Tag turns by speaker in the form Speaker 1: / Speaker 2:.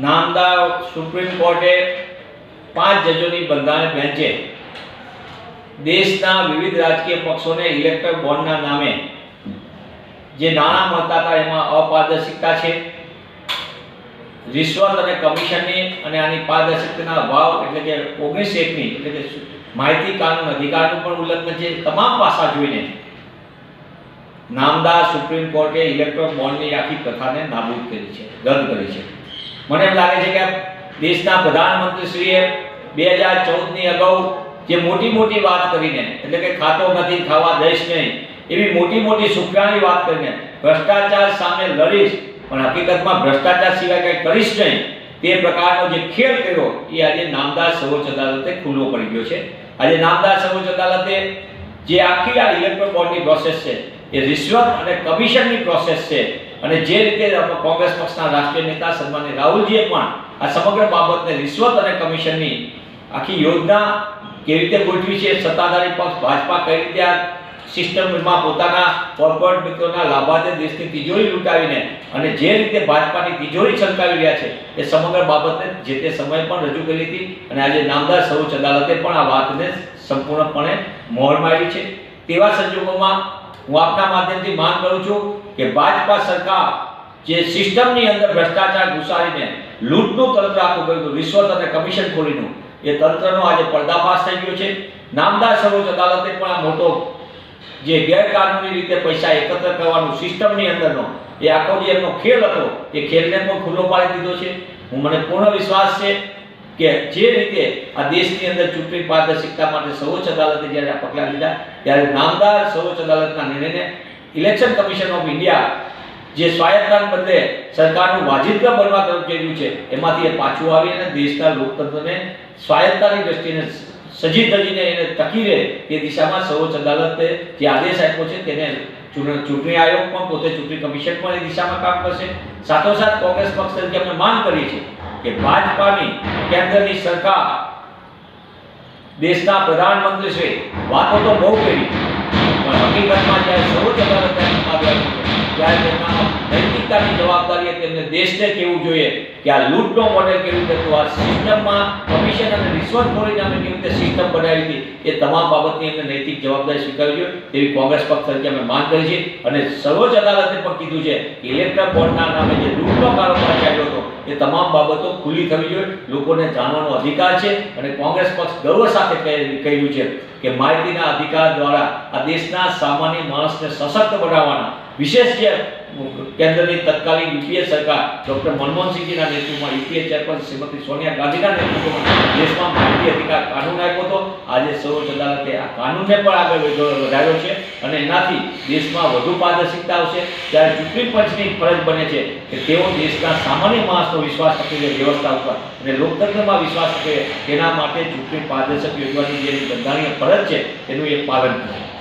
Speaker 1: નામદાર સુપ્રીમ કોર્ટે પાંચ જજોની બંધારણ બેન્ચે દેશના વિવિધ રાજકીય પક્ષોને ઇલેક્ટર બોન્ડના નામે. જે નાણાં મળતા હતા એમાં અપારદર્શિકતા છે. રિશ્વત અને કમિશનની અને આની પારદર્શિકતાના અભાવ એટલે કે ઓગણીસ એકની એટલે કે માહિતી કાનૂન અધિકારનું પણ ઉલ્લંઘન છે તમામ પાસા જોઈને. નામદાર સુપ્રીમ કોર્ટે ઇલેક્ટ્રોન બોન્ડની આખી પ્રથાને નાબૂદ કરી છે રદ કરી છે. મને એમ લાગે છે કે દેશના પ્રધાનમંત્રીશ્રીએ બે હજાર ચૌદની અગાઉ જે મોટી મોટી વાત કરીને, એટલે કે ખાતો નથી, ખાવા દઈશ નહીં, એવી મોટી મોટી સુખડાની વાત કરીને ભ્રષ્ટાચાર સામે લડીશ, પણ હકીકતમાં ભ્રષ્ટાચાર સિવાય કંઈ કરીશ નહીં, તે પ્રકારનો જે ખેલ કર્યો, એ આજે નામદાર સર્વોચ્ચ અદાલતે ખુલ્લો પડી ગયો છે. આજે નામદાર સર્વોચ્ચ અદાલતે જે આખી આ ઇલેક્ટ્રોન બોર્ડની પ્રોસેસ છે, એ રિશ્વત અને કમિશનની પ્રોસેસ છે અને જે રીતે કોંગ્રેસ પક્ષના રાષ્ટ્રીય નેતા સન્માની રાહુલજીએ પણ આ સમગ્ર બાબતને રિશ્વત અને કમિશનની આખી યોજના કેવી રીતે ગોઠવી છે, સત્તાધારી પક્ષ, ભાજપા કઈ રીતે આ સિસ્ટમમાં પોતાના કોર્પોરેટ મિત્રોના લાભાર્થે દેશની તિજોરી લૂંટાવીને અને જે રીતે ભાજપાની તિજોરી છલકાવી રહ્યા છે, એ સમગ્ર બાબતને જે તે સમયે પણ રજૂ કરી હતી અને આજે નામદાર સર્વોચ્ચ અદાલતે પણ આ વાતને સંપૂર્ણપણે મોહર મારી છે. તેવા સંજોગોમાં હું આપના માધ્યમથી માંગ કરું છું કે ભાજપા સરકાર જે સિસ્ટમની અંદર ભ્રષ્ટાચાર ઘુસાડીને લૂંટનું તંત્ર આખું કર્યું રિશ્વત અને કમિશન ખોલીનું, એ તંત્રનો આજે પર્દાફાશ થઈ ગયો છે. નામદાર સર્વોચ્ચ અદાલતે પણ આ મોટો જે ગેરકાનૂની રીતે પૈસા એકત્ર કરવાનું સિસ્ટમની અંદરનો, એ આખો જે એમનો ખેલ હતો, એ ખેલને પણ ખુલ્લો પાડી દીધો છે. હું મને પૂર્ણ વિશ્વાસ છે કે જે રીતે આ દેશની અંદર ચૂંટણી પારદર્શિકતા માટે સર્વોચ્ચ અદાલતે જ્યારે આ પગલાં લીધા, ત્યારે નામદાર સર્વોચ્ચ અદાલતના નિર્ણયને ઇલેક્શન કમિશન ઓફ ઇન્ડિયા જે સ્વાયત્તાને બદલે સરકારનું વાજિત્ર બનવા તરફ જઈ છે, એમાંથી એ પાછું આવી અને દેશના લોકતંત્રને સ્વાયત્તાની દ્રષ્ટિને સજી ધજીને એને ટકી રહે તે દિશામાં સર્વોચ્ચ અદાલતે જે આદેશ આપ્યો છે, તેને ચૂંટણી આયોગ પણ પોતે ચૂંટણી કમિશન પણ એ દિશામાં કામ કરશે. સાથોસાથ કોંગ્રેસ પક્ષ તરીકે અમે માંગ કરીએ છીએ કે ભાજપાની કેન્દ્રની સરકાર દેશના પ્રધાનમંત્રી શ્રી, વાતો તો બહુ કરી. હકીકતમાં જ્યારે સર્વોચ્ચ અદાલત તેમને આવ્યા ત્યારે તેમના નૈતિકતાની જવાબદારી તેમને દેશને કેવું જોઈએ, કે આ લૂંટનો મોડેલ કેવી રીતે આ સિસ્ટમમાં કમિશન અને રિશ્વતખોરીને અમે કેવી રીતે સિસ્ટમ બનાવી હતી, એ તમામ બાબતની એમને નૈતિક જવાબદારી સ્વીકારવી જોઈએ તેવી કોંગ્રેસ પક્ષ તરીકે અમે માંગ કરી છે. અને સર્વોચ્ચ અદાલતે પણ કીધું છે કે ઇલેક્ટ્રિક બોર્ડના નામે જે લૂંટનો કારોબાર ચાલ્યો હતો એ તમામ બાબતો ખુલ્લી થવી જોઈએ. લોકોને જાણવાનો અધિકાર છે અને કોંગ્રેસ પક્ષ ગર્વ સાથે કહે- કહ્યું છે કે માહિતીના અધિકાર દ્વારા આ દેશના સામાન્ય માણસને સશક્ત બનાવવાના વિશેષ જે કેન્દ્રની તત્કાલીન યુપીએ સરકાર ડોક્ટર મનમોહનસિંહજીના નેતૃત્વમાં યુપીએ ચેરપર્સન શ્રીમતી સોનિયા ગાંધીના નેતૃત્વમાં દેશમાં માહિતી અધિકાર કાનૂન આપ્યો હતો. આજે સર્વોચ્ચ અદાલતે આ કાનૂનને પણ આગળ વધો- વધાર્યો છે અને એનાથી દેશમાં વધુ પારદર્શિકતા આવશે. ત્યારે ચૂંટણી પંચની ફરજ બને છે કે તેઓ દેશના સામાન્ય માણસનો વિશ્વાસ લે વ્યવસ્થા ઉપર અને લોકતંત્રમાં વિશ્વાસ રાખે તેના માટે ચૂંટણી પારદર્શક યોજવાની જે બંધારણીય ફરજ છે એનું એ પાલન કરે.